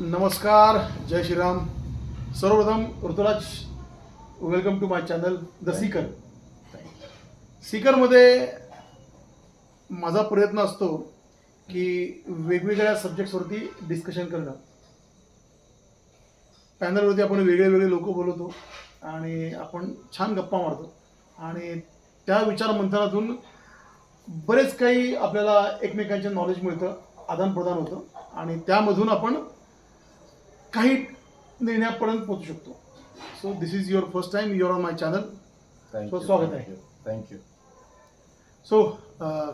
नमस्कार जय श्रीराम. सर्वप्रथम Rituraj welcome to my channel the seeker सीकरमध्ये माझा प्रयत्न असतो की वेगवेगळ्या सब्जेक्ट्सवरती डिस्कशन करणं. पॅनलवरती आपण वेगळे वेगळे लोक बोलवतो आणि आपण छान गप्पा मारतो. आणि त्या विचार मंथनातून बरेच काही आपल्याला एकमेकांचे नॉलेज मिळतं आदानप्रदान होतं. आणि त्यामधून आपण काही निर्णयापर्यंत पोहोचू शकतो. So this is your first time you're on my channel So, स्वागत आहे. थँक्यू सो uh,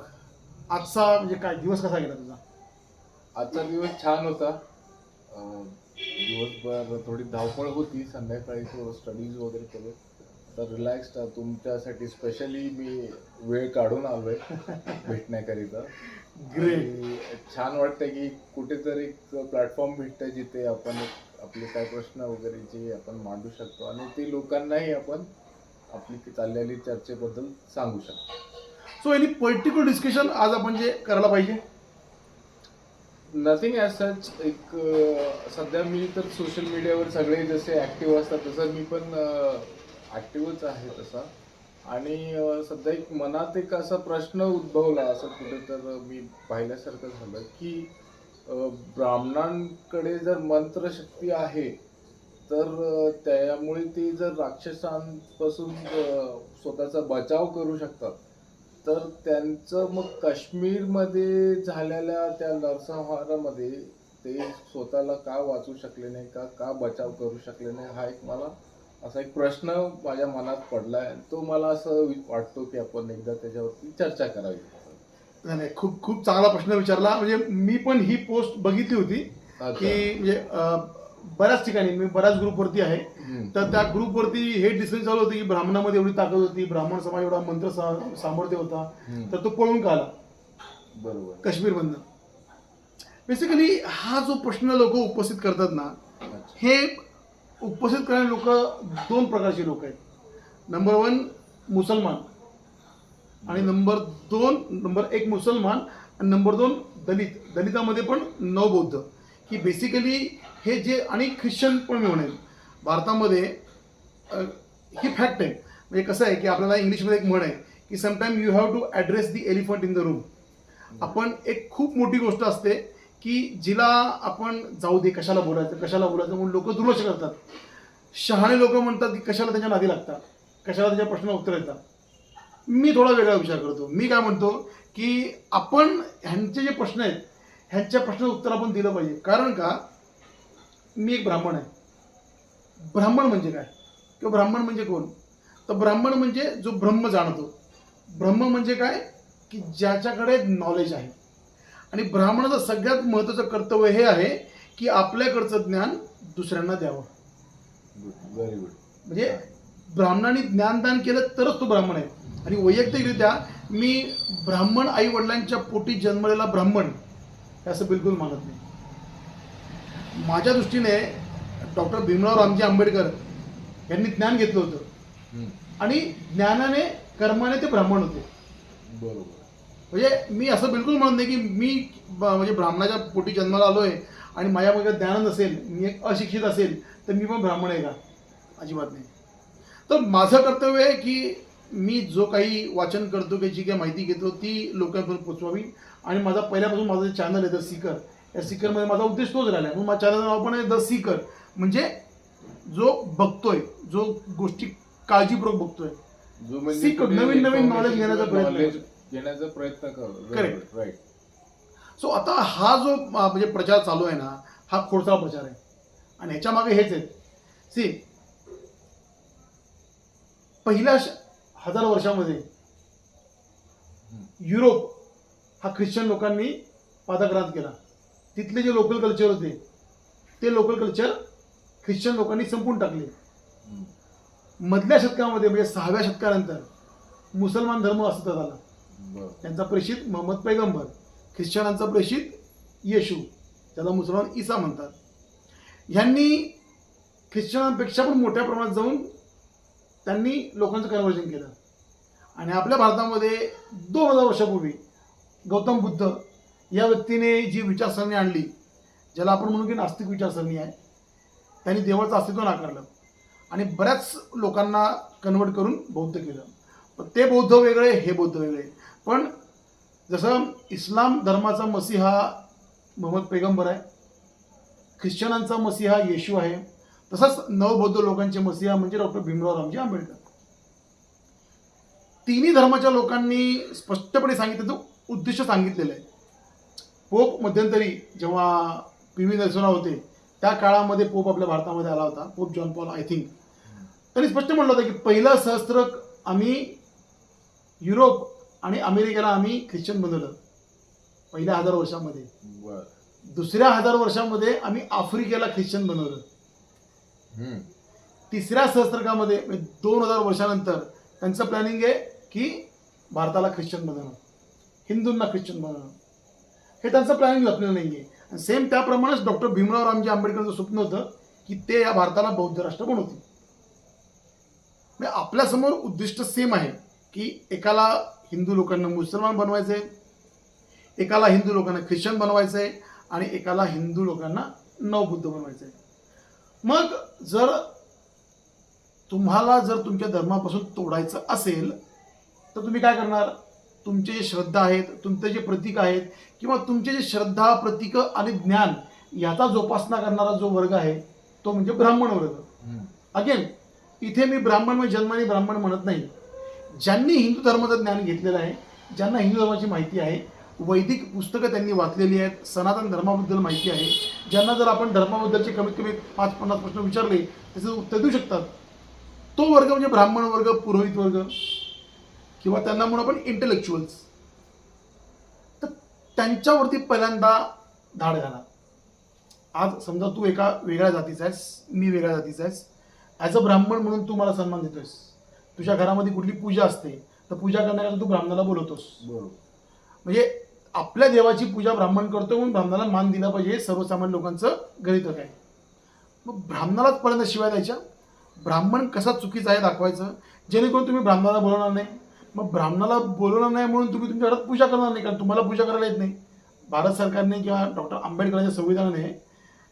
आजचा म्हणजे काय दिवस कसा गेला तुझा? आजचा दिवस छान होता. दिवसभर थोडी धावपळ होती. संध्याकाळी थोडं स्टडीज वगैरे केले. तर रिलॅक्स तुमच्यासाठी स्पेशली मी वेळ काढून आलोय भेटण्याकरिता. ग्रेट छान वाटतं की कुठेतरी प्लॅटफॉर्म भेटतं जिथे आपण आपले काय प्रश्न वगैरे जे आपण मांडू शकतो आणि ते लोकांनाही आपण आपली चाललेली चर्चेबद्दल सांगू शकतो. सो एनी पर्टिक्युलर डिस्कशन आज आपण जे करायला पाहिजे? नथिंग ॲज सच एक सध्या मी तर सोशल मीडियावर सगळे जसे ॲक्टिव्ह असतात तसं मी पण ॲक्टिव्हच आहे तसा. आणि सध्या एक मनात एक असा प्रश्न उद्भवला असं कुठे तर मी पाहिल्यासारखं झालं की ब्राह्मणांकडे जर मंत्रशक्ती आहे तर त्यामुळे ते जर राक्षसांपासून स्वतःचा बचाव करू शकतात. तर त्यांचं मग काश्मीरमध्ये झालेल्या त्या नरसंहारामध्ये ते स्वतःला का वाचू शकले नाही का का बचाव करू शकले नाही हा एक मला असा एक प्रश्न माझ्या मनात पडलाय तो मला असं वाटतो की आपण एकदा त्याच्यावरती चर्चा करावी नाही नाही खूप खूप चांगला प्रश्न विचारला म्हणजे मी पण ही पोस्ट बघितली होती. की म्हणजे बऱ्याच ठिकाणी मी बऱ्याच ग्रुपवरती आहे. तर त्या ग्रुपवरती हे डिस्कशन चालू होतं की ब्राह्मणामध्ये एवढी ताकद होती ब्राह्मण समाज एवढा मंत्र सामर्थ्य होता. तर तो पळून का आला बरोबर काश्मीरमधनं बेसिकली हा जो प्रश्न लोक उपस्थित करतात ना. हे उपस्थित करणारे लोक दोन प्रकारचे लोक आहेत. नंबर वन मुसलमान. आणि नंबर दोन नंबर एक मुसलमान आणि नंबर दोन दलित. दलितामध्ये पण नवबौद्ध. की बेसिकली हे जे आणि ख्रिश्चन पण मी आहेत. भारतामध्ये ही फॅक्ट आहे. म्हणजे कसं आहे की आपल्याला इंग्लिशमध्ये एक म्हण आहे की sometime you have to address the elephant in the room आपण एक खूप मोठी गोष्ट असते की जिला आपण जाऊ दे कशाला बोलायचं कशाला बोलायचं म्हणून लोक दुर्लक्ष करतात. शहाणे लोक म्हणतात की कशाला त्याच्या नादी लागतात कशाला त्याच्या प्रश्नाला उत्तर येतात. मी थोडा वेगळा विचार करतो. मी काय म्हणतो की आपण ह्यांचे जे प्रश्न आहेत ह्यांच्या प्रश्नाचं उत्तर आपण दिलं पाहिजे. कारण का? मी एक ब्राह्मण आहे. ब्राह्मण म्हणजे काय? किंवा ब्राह्मण म्हणजे कोण? तर ब्राह्मण म्हणजे जो ब्रह्म जाणतो. ब्रह्म म्हणजे काय? की ज्याच्याकडे नॉलेज आहे. आणि ब्राह्मणाचं सगळ्यात महत्त्वाचं कर्तव्य हे आहे की आपल्याकडचं ज्ञान दुसऱ्यांना द्यावं. गुड व्हेरी गुड म्हणजे ब्राह्मणाने ज्ञानदान केलं तरच तो ब्राह्मण आहे. आणि वैयक्तिकरित्या मी ब्राह्मण आई वडिलांच्या पोटी जन्मलेला ब्राह्मण असं बिलकुल मानत नाही. माझ्या दृष्टीने डॉक्टर भीमराव रामजी आंबेडकर यांनी ज्ञान घेतलं होतं. आणि ज्ञानाने कर्माने ते ब्राह्मण होते. बरोबर. म्हणजे मी असं बिलकुल म्हणत नाही की मी म्हणजे ब्राह्मणाच्या पोटी जन्माला आलोय आणि माझ्यामध्ये ज्ञान नसेल मी एक अशिक्षित असेल तर मी पण ब्राह्मण आहे का? अजिबात नाही. तर माझं कर्तव्य आहे की मी जो काही वाचन करतो की जी काही माहिती घेतो ती लोकांपर्यंत पोचवावी. आणि माझा पहिल्यापासून माझं जे चॅनल आहे द सीकर या सीकरमध्ये माझा उद्देश तोच राहिला आहे. म्हणून माझ्या चॅनलचं नाव पण आहे द सीकर म्हणजे जो बघतोय जो गोष्टी काळजीपूर्वक बघतोय. जो म्हणजे नवीन नवीन knowledge घेण्याचा प्रयत्न घेण्याचा प्रयत्न कर Correct. राईट सो आता हा जो म्हणजे प्रचार चालू आहे ना हा खोडचा प्रचार आहे. आणि ह्याच्या मागे हेच आहे सी पहिल्या हजार वर्षामध्ये युरोप हा ख्रिश्चन लोकांनी पादाक्रांत केला. तिथले जे लोकल कल्चर होते ते लोकल कल्चर ख्रिश्चन लोकांनी संपून टाकले. मधल्या शतकामध्ये म्हणजे सहाव्या शतकानंतर मुसलमान धर्म अस्तित्वात आला. त्यांचा प्रेषित मोहम्मद पैगंबर ख्रिश्चनांचा प्रेषित येशू त्याला मुसलमान ईसा म्हणतात. ह्यांनी ख्रिश्चनांपेक्षा पण मोठ्या प्रमाणात जाऊन त्यांनी लोकांचं कन्वर्जन केलं. आणि आपल्या भारतामध्ये दोन हजार वर्षापूर्वी गौतम बुद्ध या व्यक्तीने जी विचारसरणी आणली ज्याला आपण म्हणू की नास्तिक विचारसरणी आहे त्यांनी देवाचं अस्तित्व नाकारलं आणि बऱ्याच लोकांना कन्वर्ट करून बौद्ध केलं. पण ते बौद्ध वेगळे हे बौद्ध वेगळे. पण जसं इस्लाम धर्माचा मसीहा मोहम्मद पैगंबर आहे ख्रिश्चनांचा मसीहा येशू आहे तसंच नवबौद्ध लोकांचे मसीहा म्हणजे डॉक्टर भीमराव रामजी आंबेडकर. तिन्ही धर्माच्या लोकांनी स्पष्टपणे सांगितलं उद्देश सांगितलेलं आहे. पोप मध्यंतरी जेव्हा पी व्ही नरसिंहराव होते त्या काळामध्ये पोप आपल्या भारतामध्ये आला होता Pope John Paul I think. त्यांनी स्पष्ट म्हटलं होतं की पहिलं सहस्त्र आम्ही युरोप आणि अमेरिकेला आम्ही ख्रिश्चन बनवलं. पहिल्या हजार वर्षामध्ये. दुसऱ्या हजार वर्षामध्ये आम्ही आफ्रिकेला ख्रिश्चन बनवलं. तिसऱ्या सहस्त्रकामध्ये म्हणजे दोन हजार वर्षानंतर त्यांचं प्लॅनिंग आहे की भारताला ख्रिश्चन बनवणं. हिंदूंना ख्रिश्चन बनवणं. हे त्यांचं प्लॅनिंग लपलेलं नाही आहे आणि सेम त्याप्रमाणेच डॉक्टर भीमराव रामजी आंबेडकरांचं स्वप्न होतं की ते या भारताला बौद्ध राष्ट्र बनवतील. म्हणजे आपल्यासमोर उद्दिष्ट सेम आहे की एकाला हिंदू लोकांना मुसलमान बनवायचं आहे एकाला हिंदू लोकांना ख्रिश्चन बनवायचं आहे आणि एकाला हिंदू लोकांना नवबुद्ध बनवायचं आहे मग जर तुम्हाला जर तुमच्या धर्मापासून तोडायचं असेल तर तुम्ही काय करणार? तुमचे जे श्रद्धा आहेत तुमचे जे प्रतीक आहेत किंवा तुमचे जे श्रद्धा प्रतीक आणि ज्ञान याचा जोपासना करणारा जो वर्ग आहे तो म्हणजे ब्राह्मण वर्ग. अगेन इथे मी ब्राह्मण म्हणजे जन्माने ब्राह्मण म्हणत नाही. ज्यांनी हिंदू धर्माचं ज्ञान घेतलेलं आहे ज्यांना हिंदू धर्माची माहिती आहे वैदिक पुस्तकं त्यांनी वाचलेली आहेत सनातन धर्माबद्दल माहिती आहे. ज्यांना जर आपण धर्माबद्दलचे कमीत कमी पाच पन्नास प्रश्न विचारले त्याचं उत्तर देऊ शकतात. तो वर्ग म्हणजे ब्राह्मण वर्ग पुरोहित वर्ग किंवा त्यांना म्हणून आपण इंटेलेक्च्युअल्स तर त्यांच्यावरती पहिल्यांदा धाड घाला. आज समजा तू एका वेगळ्या जातीचा आहेस मी वेगळ्या जातीचा आहेस. ॲज अ ब्राह्मण म्हणून तू मला सन्मान देतोयस. तुझ्या घरामध्ये कुठली पूजा असते तर पूजा करण्याकरता तू ब्राह्मणाला बोलवतोस. म्हणजे आपल्या देवाची पूजा ब्राह्मण करतो म्हणून ब्राह्मणाला मान दिला पाहिजे हे सर्वसामान्य लोकांचं गणितक आहे मग ब्राह्मणालाच पर्यंत शिवाय द्यायच्या. ब्राह्मण कसा चुकीचा आहे दाखवायचं. जेणेकरून तुम्ही ब्राह्मणाला बोलवणार नाही. मग ब्राह्मणाला बोलवणार नाही म्हणून तुम्ही तुमच्या घरात पूजा करणार नाही कारण तुम्हाला पूजा करायला येत नाही. भारत सरकारने किंवा डॉक्टर आंबेडकरांच्या संविधानाने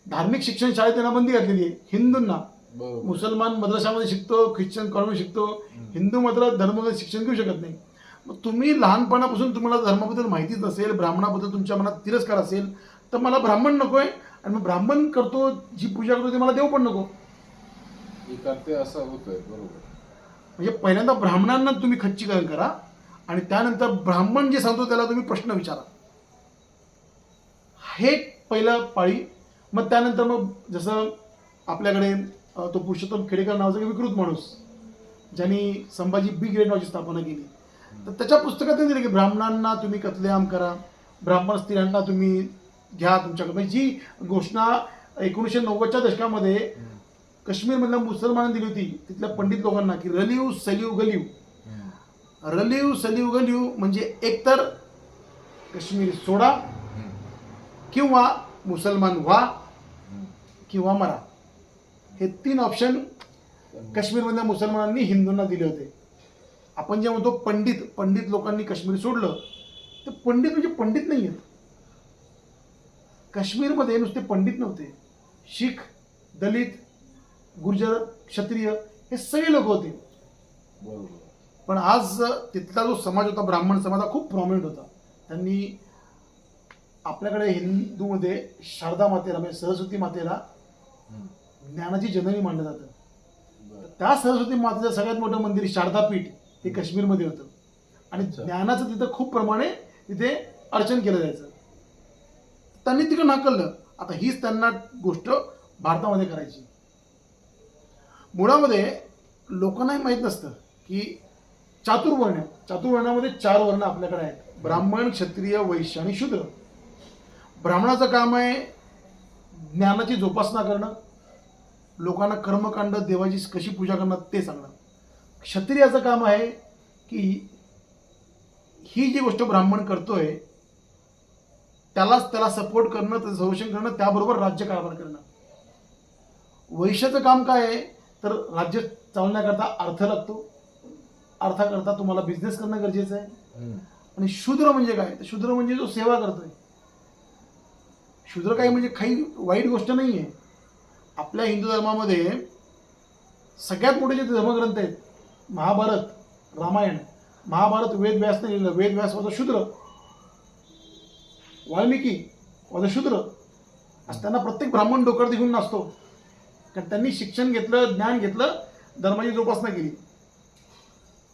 धार्मिक शिक्षण शाळेत त्यांना बंदी घातलेली आहे. हिंदूंना मुसलमान मद्रसामध्ये शिकतो ख्रिश्चन कॉलेज शिकतो हिंदू मात्र धर्मामध्ये शिक्षण घेऊ शकत नाही. मग तुम्ही लहानपणापासून तुम्हाला धर्माबद्दल माहितीच नसेल ब्राह्मणाबद्दल तुमच्या मनात तिरस्कार असेल तर मला ब्राह्मण नको आहे आणि मग ब्राह्मण करतो जी पूजा करतो ते मला देव पण नको. करते असं होतंय बरोबर. म्हणजे पहिल्यांदा ब्राह्मणांना तुम्ही खच्चीकरण करा आणि त्यानंतर ब्राह्मण जे सांगतो त्याला तुम्ही प्रश्न विचारा. हे पहिलं पाळी. मग त्यानंतर मग जसं आपल्याकडे तो पुरुषोत्तम खेडेकर नावाचा एक विकृत माणूस ज्यांनी संभाजी बी ग्रेड नावाची स्थापना केली. तर त्याच्या पुस्तकात त्यांनी दिलं की ब्राह्मणांना तुम्ही कत्लेआम करा ब्राह्मण स्त्रियांना तुम्ही घ्या तुमच्याकडे. म्हणजे जी घोषणा एकोणीसशे नव्वदच्या दशकामध्ये काश्मीरमधल्या मुसलमानांनी दिली होती तिथल्या पंडित लोकांना की रलिव सलिव गलिव. रलिव सलिव गलिव म्हणजे एकतर काश्मीर सोडा किंवा मुसलमान व्हा किंवा मरा. हे तीन ऑप्शन काश्मीरमधल्या मुसलमानांनी हिंदूंना दिले होते. आपण जे म्हणतो पंडित पंडित लोकांनी काश्मीर सोडलं तर पंडित म्हणजे पंडित नाही आहेत काश्मीरमध्ये नुसते पंडित नव्हते. शीख दलित गुर्जर क्षत्रिय हे सगळे लोक होते. बरोबर पण आज तिथला जो समाज होता ब्राह्मण समाज हा खूप प्रॉमिनंट होता. त्यांनी आपल्याकडे हिंदूमध्ये शारदा मातेला म्हणजे सरस्वती मातेला ज्ञानाची जननी मानलं जातं. त्या सरस्वती मातेचं सगळ्यात मोठं मंदिर शारदापीठ हे काश्मीरमध्ये होतं. आणि. ज्ञानाचं तिथं खूप प्रमाणे तिथे अर्चन केलं जायचं. त्यांनी तिकडं नाकारलं. आता हीच त्यांना गोष्ट भारतामध्ये करायची. मुळामध्ये लोकांनाही माहीत नसतं की चातुर्वर्ण चातुर्वर्णामध्ये चार वर्ण आपल्याकडे आहेत. ब्राह्मण क्षत्रिय वैश्य आणि शूद्र. ब्राह्मणाचं काम आहे ज्ञानाची जोपासना करणं. लोकांना कर्मकांड देवाची कशी पूजा करणं ते सांगणं क्षत्रियाचं काम आहे की ही जी गोष्ट ब्राह्मण करतोय त्यालाच त्याला सपोर्ट करणं त्याचं संरक्षण करणं त्याबरोबर राज्य कारभार करणं. वैश्याचं काम काय आहे? तर राज्य चालण्याकरता अर्थ लागतो. अर्थाकरता तुम्हाला बिझनेस करणं गरजेचं आहे. आणि शूद्र म्हणजे काय? तर शूद्र म्हणजे जो सेवा करतोय. शूद्र काही म्हणजे काही वाईट गोष्ट नाही आहे आपल्या हिंदू धर्मामध्ये सगळ्यात मोठे जे धर्मग्रंथ आहेत महाभारत रामायण महाभारत वेद व्यासने लिहिलं वेद व्यास शूद्र वाल्मिकी वजा शूद्र असताना प्रत्येक ब्राह्मण डोकर घेऊन नसतो कारण त्यांनी शिक्षण घेतलं ज्ञान घेतलं धर्माची जोपासना केली.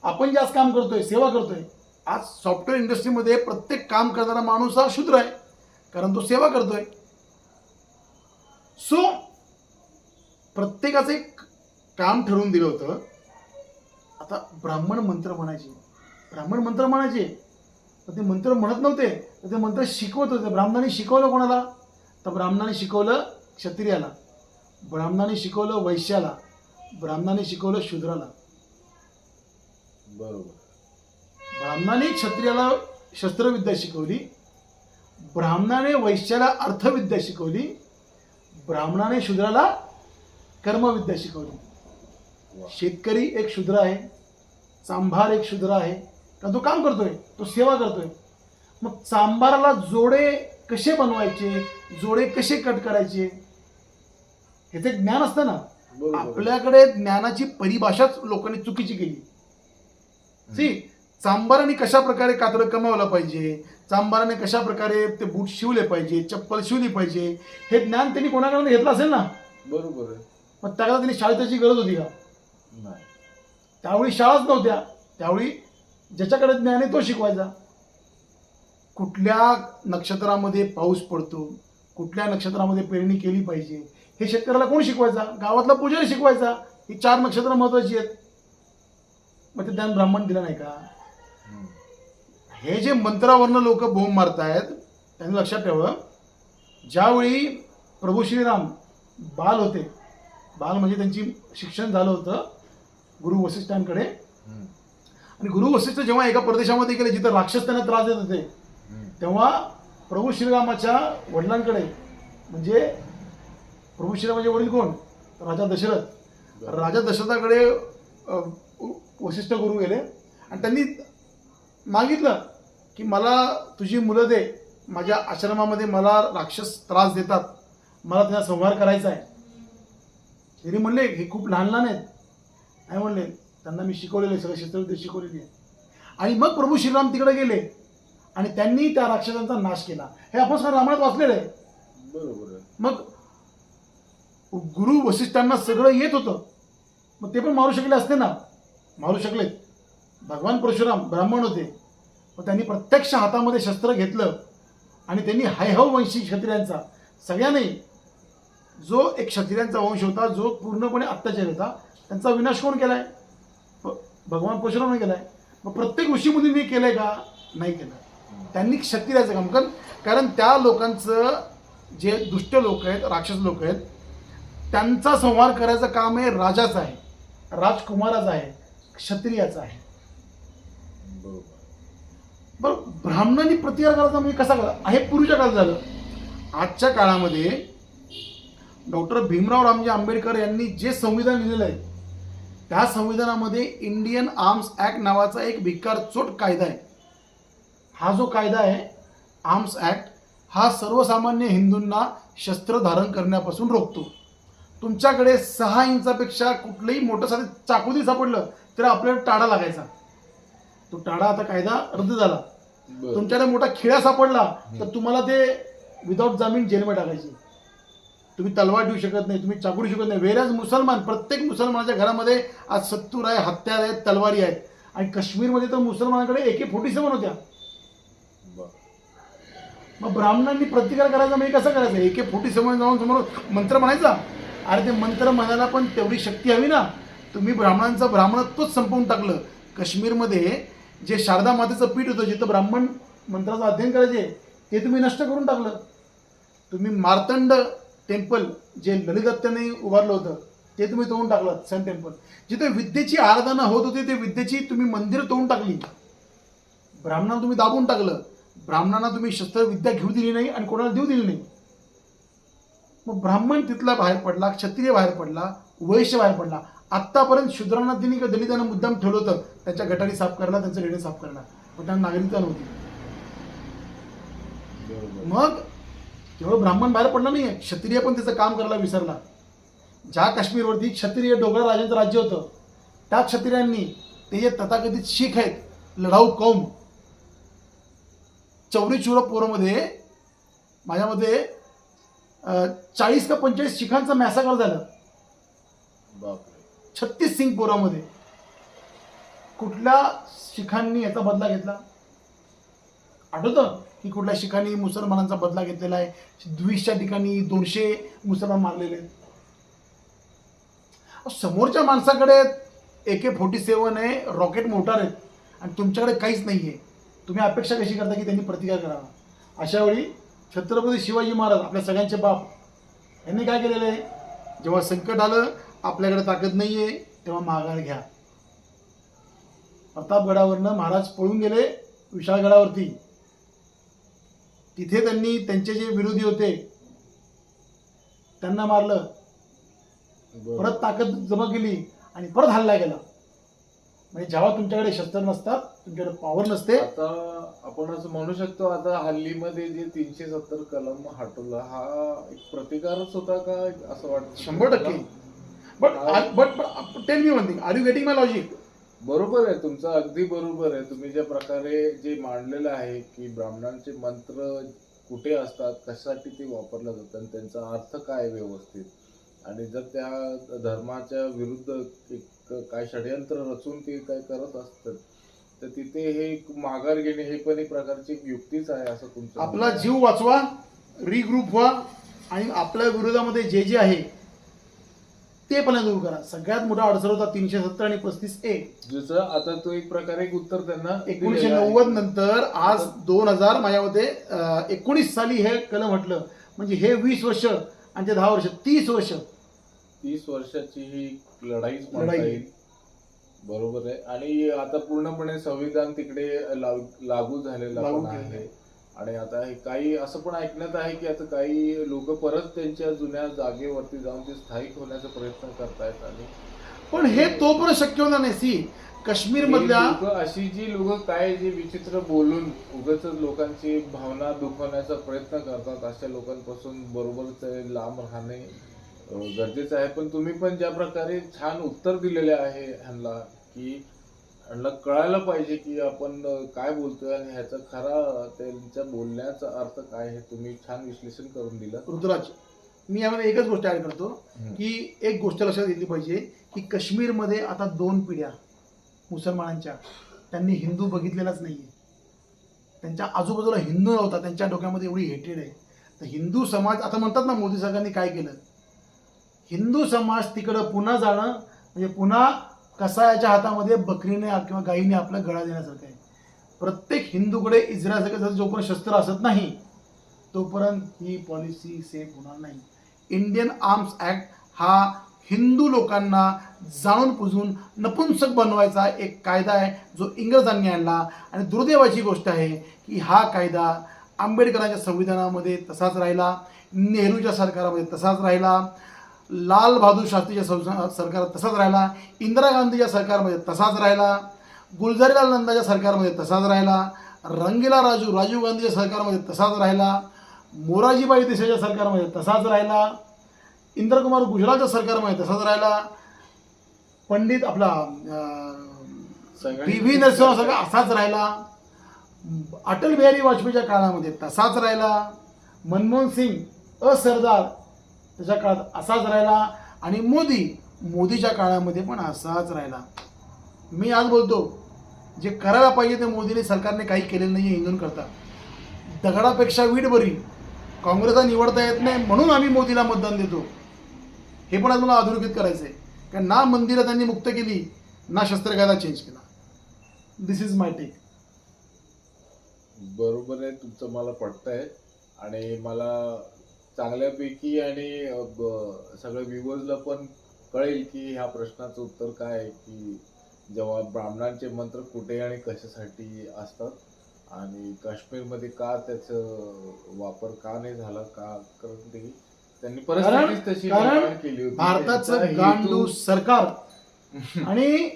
आपण जे आज काम करतोय सेवा करतोय आज सॉफ्टवेअर इंडस्ट्रीमध्ये प्रत्येक काम करणारा माणूस हा शूद्र आहे. कारण तो सेवा करतोय. सो प्रत्येकाचं एक काम ठरवून दिलं होतं. आता ब्राह्मण मंत्र म्हणायचे. ब्राह्मण मंत्र म्हणायचे. तर ते मंत्र म्हणत नव्हते. तर ते मंत्र शिकवत होते. ब्राह्मणाने शिकवलं कोणाला? तर ब्राह्मणाने शिकवलं क्षत्रियाला. ब्राह्मणाने शिकवलं वैश्याला. ब्राह्मणाने शिकवलं शूद्राला. बरोबर. ब्राह्मणाने क्षत्रियाला शस्त्रविद्या शिकवली. ब्राह्मणाने वैश्याला अर्थविद्या शिकवली. ब्राह्मणाने शूद्राला कर्मविद्या शिकवली. शेतकरी एक शूद्र आहे चांभार एक शूद्र आहे कारण तो काम करतोय तो सेवा करतोय. मग चांभाराला जोडे कसे बनवायचे जोडे कसे कट करायचे ह्याचं ज्ञान असतं ना. आपल्याकडे ज्ञानाची परिभाषाच लोकांनी चुकीची केली. सी चांबाराने कशा प्रकारे कातडं कमावलं पाहिजे चांबाराने कशा प्रकारे ते बूट शिवले पाहिजे चप्पल शिवली पाहिजे हे ज्ञान त्यांनी कोणाकडे घेतलं असेल ना? बरोबर आहे. मग त्याला त्यांनी शाळेत त्याची गरज होती का? नाही. त्यावेळी शाळाच नव्हत्या. त्यावेळी ज्याच्याकडे ज्ञान आहे तो शिकवायचा. कुठल्या नक्षत्रामध्ये पाऊस पडतो कुठल्या नक्षत्रामध्ये पेरणी केली पाहिजे हे शेतकऱ्याला कोण शिकवायचा? गावातला पुजारी शिकवायचा. ही चार नक्षत्र महत्वाची आहेत. मग ते ज्ञान ब्राह्मण दिलं नाही का. हे जे मंत्रावरनं लोक बोंब मारतायत त्यांनी लक्षात ठेवा. ज्यावेळी प्रभू श्रीराम बाल होते बाल म्हणजे त्यांची शिक्षण झालं होतं गुरु वसिष्ठांकडे. आणि गुरु वसिष्ठ जेव्हा एका प्रदेशामध्ये गेले जिथं राक्षस त्यांना त्रास देत होते. तेव्हा प्रभू श्रीरामाच्या वडिलांकडे म्हणजे प्रभू श्रीरामाचे वडील कोण? राजा दशरथ. राजा दशरथाकडे अ, वसिष्ठ गुरु गेले. आणि त्यांनी मागितलं की मला तुझी मुलं दे. माझ्या आश्रमामध्ये मला राक्षस त्रास देतात. मला त्यांना संहार करायचा आहे. त्यांनी म्हणले हे खूप लहान लहान आहेत. नाही म्हणले त्यांना मी शिकवलेलं आहे सगळं शस्त्रविद्या शिकवलेली आहे. आणि मग प्रभू श्रीराम तिकडे गेले आणि त्यांनी त्या राक्षसांचा नाश केला. हे आपण सगळं रामायणात वाचलेलं आहे. बरोबर मग गुरु वसिष्ठांना सगळं येत होतं. मग ते पण मारू शकले असते ना? मारू शकलेत. भगवान परशुराम ब्राह्मण होते. मग त्यांनी प्रत्यक्ष हातामध्ये शस्त्र घेतलं आणि त्यांनी हैहव वंशी क्षत्रियांचा सगळ्यांनी जो एक क्षत्रियांचा वंश होता जो पूर्णपणे अत्याचारी होता त्यांचा विनाश कोण केलाय? भ- भगवान परशुरामने केलाय. मग प्रत्येक ऋषीमुनींनी केलंय का? नाही केलं त्यांनी क्षत्रियाचं काम कारण कारण त्या लोकांचं जे दुष्ट लोक आहेत राक्षस लोक आहेत त्यांचा संहार करायचं काम हे राजाचं आहे. राजकुमाराचं आहे. क्षत्रियाचं आहे. बरं ब्राह्मणांनी प्रतिकार करायचा म्हणजे कसा करा हे पूर्वीच्या काळात झालं. आजच्या काळामध्ये डॉक्टर भीमराव रामजी आंबेडकर यांनी जे संविधान लिहिलेलं आहे त्या संविधानामध्ये इंडियन आर्म्स ॲक्ट नावाचा एक भिकार चोट कायदा आहे. हा जो कायदा आहे आर्म्स ॲक्ट हा सर्वसामान्य हिंदूंना शस्त्र धारण करण्यापासून रोखतो. तुमच्याकडे सहा इंचापेक्षा कुठलंही मोठं साधं चाकूदी सापडलं तर आपल्याला टाळा लागायचा. तो टाळा आता कायदा रद्द झाला. तुमच्याकडे मोठा खिळा सापडला तर तुम्हाला ते विदाऊट जामीन जेलमध्ये टाकायची. तुम्ही तलवार देऊ शकत नाही तुम्ही चाकू देऊ शकत नाही. वेऱ्याज मुसलमान प्रत्येक मुसलमानाच्या घरामध्ये आज सत्तूर आहे हत्यार आहेत तलवारी आहेत. आणि काश्मीरमध्ये तर मुसलमानाकडे एके फोर्टी सेवन होत्या. मग ब्राह्मणांनी प्रतिकार करायचा म्हणजे कसं करायचं? एके फोर्टी सेवन जाऊन समोर मंत्र म्हणायचा. अरे ते मंत्र म्हणायला पण तेवढी शक्ती हवी ना. तुम्ही ब्राह्मणांचं ब्राह्मणत्वच संपवून टाकलं. काश्मीरमध्ये जे शारदा मातेचं पीठ होतं जिथं ब्राह्मण मंत्राचं अध्ययन करायचे ते तुम्ही नष्ट करून टाकलं. तुम्ही मार्तंड टेम्पल जे ललिदत्ताने उभारलं होतं ते तुम्ही तोडून टाकलं सन टेम्पल. जिथे विद्येची आराधना होत होती ते विद्येची तुम्ही मंदिर तोडून टाकली. ब्राह्मणांना तुम्ही दाबून टाकलं. ब्राह्मणांना तुम्ही शस्त्रविद्या घेऊ दिली नाही आणि कोणाला देऊ दिली नाही. मग ब्राह्मण तिथला बाहेर पडला क्षत्रिय बाहेर पडला वैश्य बाहेर पडला. आत्तापर्यंत शूद्रांना तिने किंवा दलितांना मुद्दाम ठेवलं होतं त्यांच्या गटारी साफ करायला त्यांचं रेडे साफ करायला पण त्यांना नागरिकता नव्हती. मग केवळ ब्राह्मण बाहेर पडला नाही क्षत्रिय पण त्याचं काम करायला विसरला. ज्या काश्मीरवरती क्षत्रिय डोगरा राजांचं राज्य होतं त्या क्षत्रियांनी ते जे तथाकथित शीख आहेत लढाऊ कौम चौरी चुरा पोरामध्ये माझ्यामध्ये चाळीस का पंचेचाळीस शिखांचं मॅसाकर झालं. छत्तीस सिंग पोरामध्ये. कुठल्या शिखांनी याचा बदला घेतला? आठवतं? की कुठल्या ठिकाणी मुसलमानांचा बदला घेतलेला आहे? द्विसच्या ठिकाणी दोनशे मुसलमान मारलेले आहेत. समोरच्या माणसाकडे ए के फोर्टी सेवन आहे रॉकेट मोटार आहेत आणि तुमच्याकडे काहीच नाही आहे. तुम्ही अपेक्षा कशी करता की त्यांनी प्रतिकार करावा? अशा वेळी छत्रपती शिवाजी महाराज आपल्या सगळ्यांचे बाप यांनी काय केलेलं आहे? जेव्हा संकट आलं आपल्याकडे ताकद नाही आहे तेव्हा माघार घ्या. प्रतापगडावरनं महाराज पळून गेले विशाळगडावरती. तिथे त्यांनी त्यांचे जे विरोधी होते त्यांना मारलं. परत ताकद जमा केली आणि परत हल्ला केला. म्हणजे जेव्हा तुमच्याकडे शस्त्र नसतात तुमच्याकडे पॉवर नसते. आता आपण असं म्हणू शकतो आता हल्लीमध्ये जे तीनशे सत्तर कलम हटवला हा एक प्रतिकारच होता का? असं वाटतं शंभर टक्के. But but tell me one thing are you getting my logic बरोबर आहे तुमचं अगदी बरोबर आहे. तुम्ही ज्या प्रकारे जे मांडलेलं आहे की ब्राह्मणांचे मंत्र कुठे असतात कशासाठी ते वापरलं जातं आणि त्यांचा अर्थ काय व्यवस्थित? आणि जर त्या धर्माच्या विरुद्ध एक काय षडयंत्र रचून ते काय करत असतात तर तिथे हे एक माघार घेणे हे पण एक प्रकारची एक युक्तीच आहे असं तुमचं आपला जीव वाचवा रिग्रुप व्हा आणि आपल्या विरोधामध्ये जे जे आहे ते पण दूर करा. सगळ्यात मोठा अडसर होता तीनशे सत्तर आणि पस्तीस ए जसं आता तो एक प्रकारे एक उत्तर त्यांना एकोणीसशे. नव्वद नंतर आज दोन हजार माझ्यामध्ये एकोणीस साली हे कलम म्हटलं म्हणजे हे वीस वर्ष आणि ते दहा वर्ष तीस वर्ष. तीस वर्षाची ही लढाईच म्हणता लढाई. येईल. बरोबर आहे. आणि आता पूर्णपणे संविधान तिकडे लाग- लागू झालेलं लागू पण केलेलं आहे. आणि आता हे काही असं पण ऐकण्यात आहे की आता काही लोक परत त्यांच्या जुन्या जागेवरती जाऊन ते स्थायिक होण्याचा प्रयत्न करतायत आणि पण हे तोपर्यंत शक्य होणार नाही. सी काश्मीर मधल्या अशी जी लोक काय जे विचित्र बोलून उगाच लोकांची भावना दुखवण्याचा प्रयत्न करतात अशा लोकांपासून बरोबर ते लांब राहणे गरजेचं आहे. पण तुम्ही पण ज्या प्रकारे छान उत्तर दिलेले आहे ह्यांना की ह्यांना कळायला पाहिजे की आपण काय बोलतोय आणि ह्याचा खरा त्यांच्या बोलण्याचा अर्थ काय हे तुम्ही छान विश्लेषण करून दिलं. ऋतुराज मी यामध्ये एकच गोष्ट ऍड करतो की एक गोष्ट लक्षात घेतली पाहिजे की काश्मीरमध्ये आता दोन पिढ्या मुसलमानांच्या त्यांनी हिंदू बघितलेलाच नाही आहे त्यांच्या आजूबाजूला हिंदू नव्हता त्यांच्या डोक्यामध्ये एवढी हेटेड आहे. तर हिंदू समाज आता म्हणतात ना मोदी सरकारने काय केलं? हिंदू समाज तिकडं पुन्हा जाणं म्हणजे पुन्हा कसायाच्या हातामध्ये बकरीने किंवा गाईने आपला गळा देण्यासारखं आहे. प्रत्येक हिंदूकडे इस्रायलसारखं जोपर्यंत शस्त्र असत नाही तोपर्यंत ही पॉलिसी सेफ होणार नाही. इंडियन आर्म्स ॲक्ट हा हिंदू लोकांना जाणून पुजून नपुंसक बनवायचा एक कायदा आहे जो इंग्रजांनी आणला. आणि दुर्दैवाची गोष्ट आहे की हा कायदा आंबेडकरांच्या संविधानामध्ये तसाच राहिला नेहरूच्या सरकारामध्ये तसाच राहिला. लाल बहादूर शास्त्रीच्या सरकारात तसाच राहिला. इंदिरा गांधीच्या सरकारमध्ये तसाच राहिला. गुलजारीलाल नंदाच्या सरकारमध्ये तसाच राहिला. रंगीला राजू राजीव गांधीच्या सरकारमध्ये तसाच राहिला. मोराजीबाई देशाच्या सरकारमध्ये तसाच राहिला. इंद्रकुमार गुजरालच्या सरकारमध्ये तसाच राहिला. पंडित आपला पी व्ही नरसिंह सगळा असाच राहिला. अटल बिहारी वाजपेयीच्या काळामध्ये तसाच राहिला. मनमोहन सिंग असरदार त्याच्या काळात असाच राहिला आणि मोदी मोदीच्या काळामध्ये पण असाच राहिला. मी आज बोलतो जे करायला पाहिजे ते मोदीने सरकारने काही केलेलं नाही हिंदून करता. दगडापेक्षा वीट बरी. काँग्रेसला निवडता येत नाही म्हणून आम्ही मोदीला मतदान देतो. हे पण आज मला अधोरेखित करायचं आहे कारण ना मंदिरं त्यांनी मुक्त केली ना शस्त्र कायदा चेंज केला. दिस इज माय टेक बरोबर आहे तुमचं मला पटतंय. आणि मला चांगल्यापैकी आणि सगळ्या व्ह्युअर्सला पण कळेल की ह्या प्रश्नाचं उत्तर काय आहे की जेव्हा ब्राह्मणांचे मंत्र कुठे आणि कशासाठी असतात आणि काश्मीरमध्ये का त्याचं वापर का नाही झाला का कारण ते त्यांनी परिस्थितीच तशी निर्माण केली होती. भारताचं गांडू सरकार आणि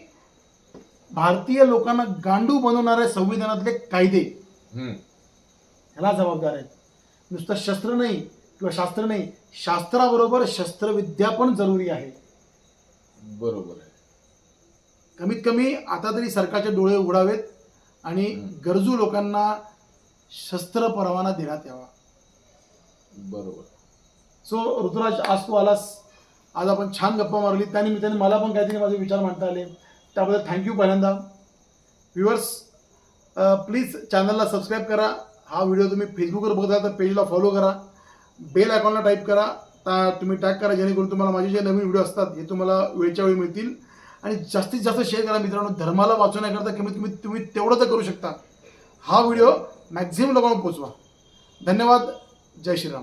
भारतीय लोकांना गांडू बनवणारे संविधानातले कायदे. ह्याला जबाबदार आहेत. नुसतं शस्त्र नाही किंवा शास्त्र नाही शास्त्राबरोबर शस्त्रविद्या पण जरुरी आहे. बरोबर आहे. कमीत कमी आता तरी सरकारचे डोळे उघडावेत आणि. गरजू लोकांना शस्त्र परवाना देण्यात यावा. बरोबर. सो ऋतुराज आज तू आलास. आज आपण छान गप्पा मारली. त्यानिमित्ताने मला पण काहीतरी माझे विचार मांडता आले. त्याबद्दल थँक्यू पहिल्यांदा. व्ह्युअर्स प्लीज चॅनलला सबस्क्राईब करा. हा व्हिडिओ तुम्ही फेसबुकवर बघत तर पेजला फॉलो करा. बेल आयकॉनला टाईप करा. ता तुम्ही टॅग करा जेणेकरून तुम्हाला माझे जे नवीन व्हिडिओ असतात हे तुम्हाला वेळच्या वेळी मिळतील. आणि जास्तीत जास्त शेअर करा मित्रांनो धर्माला वाचवण्याकरता कमीत कमी तुम्ही तेवढं तर करू शकता. हा व्हिडिओ मॅक्झिमम लोकांना पोचवा धन्यवाद. जय श्रीराम.